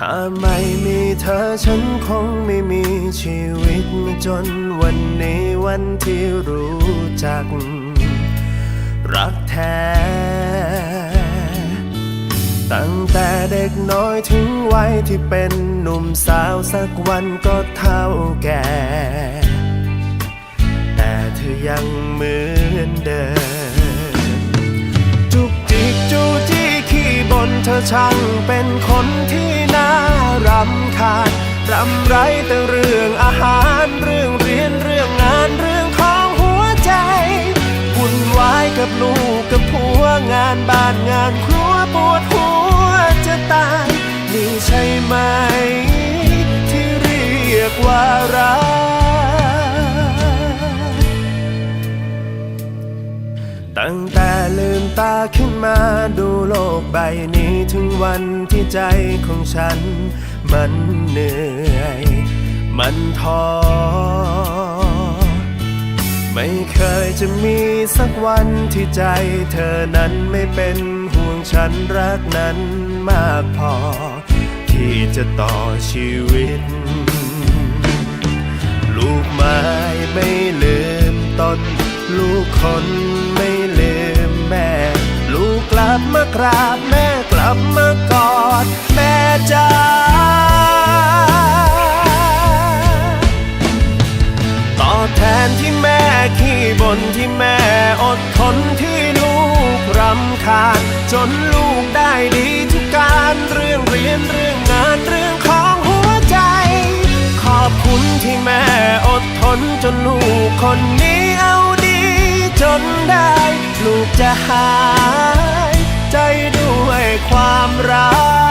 ถ้าไม่มีเธอฉันคงไม่มีชีวิตจนวันนี้วันที่รู้จัก รักแท้ ตั้งแต่เด็กน้อยถึงวัยที่เป็นหนุ่มสาวสักวันก็เท่าแก่ แต่เธอยังเหมือนเดิม จุกจิกจูจี้ขี้บนเธอช่างเป็นคนำไรแต่เรื่องอาหารเรื่องเรียนเรื่องงานเรื่องของหัวใจวุ่นวายกับลูกกับผัวงานบ้านงานครัวปวดหัวจะตายนี่ใช่ไหม ที่เรียกว่ารัก ตั้งแต่ลืมตาขึ้นมาดูโลกใบนี้ถึงวันที่ใจของฉัน มันเหนื่อย มันท้อไม่เคยจะมีสักวันที่ใจเธอนั้นไม่เป็นห่วงฉันรักนั้นมากพอ ที่จะต่อชีวิต ลูกไม้ไม่ลืมต้น ลูกคนไม่ บมากราบแม่กลับมากอดแม่จ้าตอบแทนที่แม่ขี้บนที่แม่อดทนที่ลูกรำคาญจนลูกได้ดีทุกการเรื่องเรียนเรื่องงานเรื่องของหัวใจ ขอบคุณที่แม่อดทนจนลูกคนนี้เอาดีจนได้ ลูกจะหาย ใจด้วยความรัก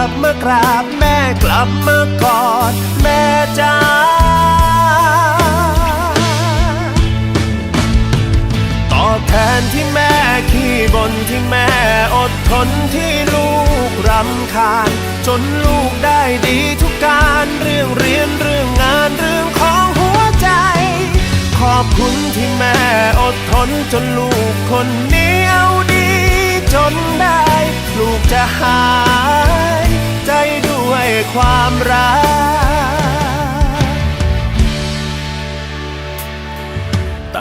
ลูกกลับมากราบแม่กลับมากอดแม่จ้าตอบแทนที่แม่ขี้บนที่แม่อดทนที่ลูกรำคาญ จนลูกได้ดีทุกการเรื่องเรียนเรื่องงานเรื่องของหัวใจ ขอบคุณที่แม่อดทนจนลูกคนนี้เอาดีจนได้ ลูกจะหา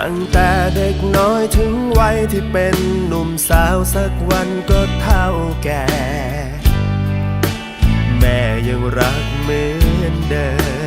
ตั้งแต่เด็กน้อยถึงวัยที่เป็นหนุ่มสาวสักวันก็เท่าแก่ แม่ยังรักเหมือนเดิม